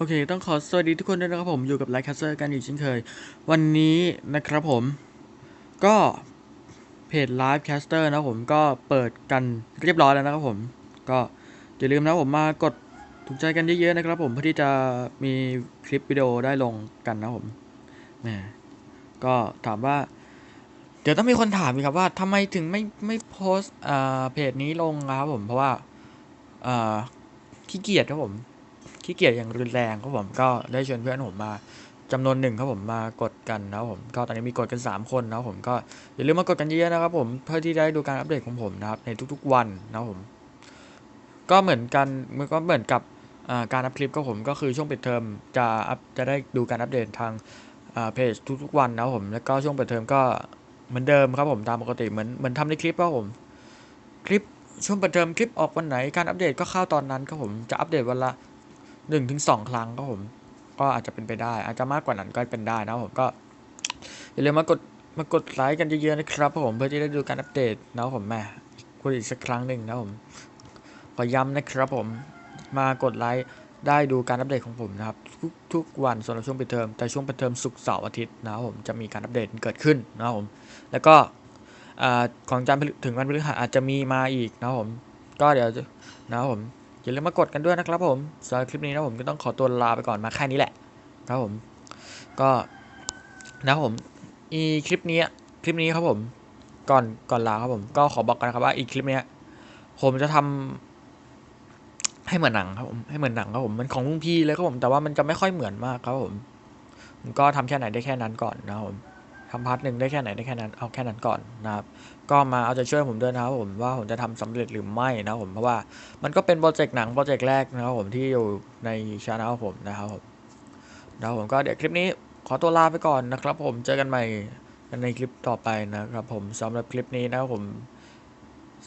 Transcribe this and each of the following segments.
โอเค ต้องขอสวัสดีทุกคนด้วยนะครับผมอยู่กับไลท์คัสเซอร์กันอีกเช่นเคย วันนี้นะครับผม ก็เพจไลฟ์แคสเตอร์นะผมก็เปิดกันเรียบร้อยแล้วนะครับผม ก็อย่าลืมนะผมมากดถูกใจกันเยอะๆนะครับผมเพื่อที่จะมีคลิปวิดีโอได้ลงกันนะผมแหมก็ถามว่า เดี๋ยวต้องมีคนถามอีกครับว่าทำไมถึงไม่ไม่โพสต์อ่าเพจนี้ลงนะครับผมเพราะว่าอ่าขี้เกียจครับผม ขี้เกียจอย่างรุนแรงครับผมก็ได้เชิญเพื่อนผมมาจำนวนหนึ่งครับผมมากดกันนะผมก็ตอนนี้มีกดกัน 3 คนนะผมก็อย่าลืมมากดกันเยอะๆนะครับผมเพื่อที่ได้ดูการอัปเดตของผมนะครับในทุกๆวันนะผม ก็เหมือนกันมันก็เหมือนกับการอัพคลิปก็ผมก็คือช่วงปิดเทอมจะอัพจะได้ดูการอัปเดตทางเพจทุกๆวันนะผมแล้วก็ช่วงเปิดเทอมก็เหมือนเดิมครับผมตามปกติเหมือนเหมือนทำในคลิปครับผมคลิปช่วงเปิดเทอมคลิปออกวันไหนการอัปเดตก็เข้าตอนนั้นครับผมจะอัปเดตวันละ หนึ่งถึงสองครั้งครับผม ก็อาจจะเป็นไปได้ อาจจะมากกว่านั้นก็เป็นได้นะผมก็อย่าลืมมากดมากดไลค์กันเยอะๆนะครับผมเพื่อที่จะได้ดูการอัปเดตนะผมแหม่พูดอีกสักครั้งหนึ่งนะผมขอย้ำนะครับผมมากดไลค์ได้ดูการอัปเดตของผมนะครับทุกทุกวันสำหรับช่วงปิดเทอมแต่ช่วงปิดเทอมศุกร์เสาร์อาทิตย์นะครับผมจะมีการอัปเดตเกิดขึ้นนะครับผม แล้วก็อของจันทร์ถึงวันพฤหัสอาจจะมีมาอีกนะครับผม ก็เดี๋ยวนะครับผม อย่าลืมมากดกันด้วยนะครับผมสำหรับคลิปนี้นะผมก็ต้องขอตัวลาไปก่อนมาแค่นี้แหละครับผมก็นะครับผมอีคลิปนี้คลิปนี้ครับผมก่อนก่อนลาครับผมก็ขอบอกกันนะครับว่าอีคลิปนี้ผมจะทำให้เหมือนหนังครับผมให้เหมือนหนังครับผมมันของลุงพี่เลยครับผมแต่ว่ามันจะไม่ค่อยเหมือนมากครับผมก็ทำแค่ไหนได้แค่นั้นก่อนนะครับผม ทำพาร์ทหนึ่งได้แค่ไหนได้แค่นั้นเอาแค่นั้นก่อนนะครับก็มาเอาใจช่วยผมด้วยนะครับผมว่าผมจะทำสำเร็จหรือไม่นะครับผมเพราะว่ามันก็เป็นโปรเจกต์หนังโปรเจกต์แรกนะครับผมที่อยู่ในช anel ผมนะครับผมนะครับผมก็เดี๋ยวคลิปนี้ขอตัวลาไปก่อนนะครับ ผมเจอกันใหม่ในคลิปต่อไปนะครับผมสำหรับคลิปนี้นะครับผม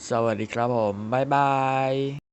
สวัสดีครับผมบ๊ายบาย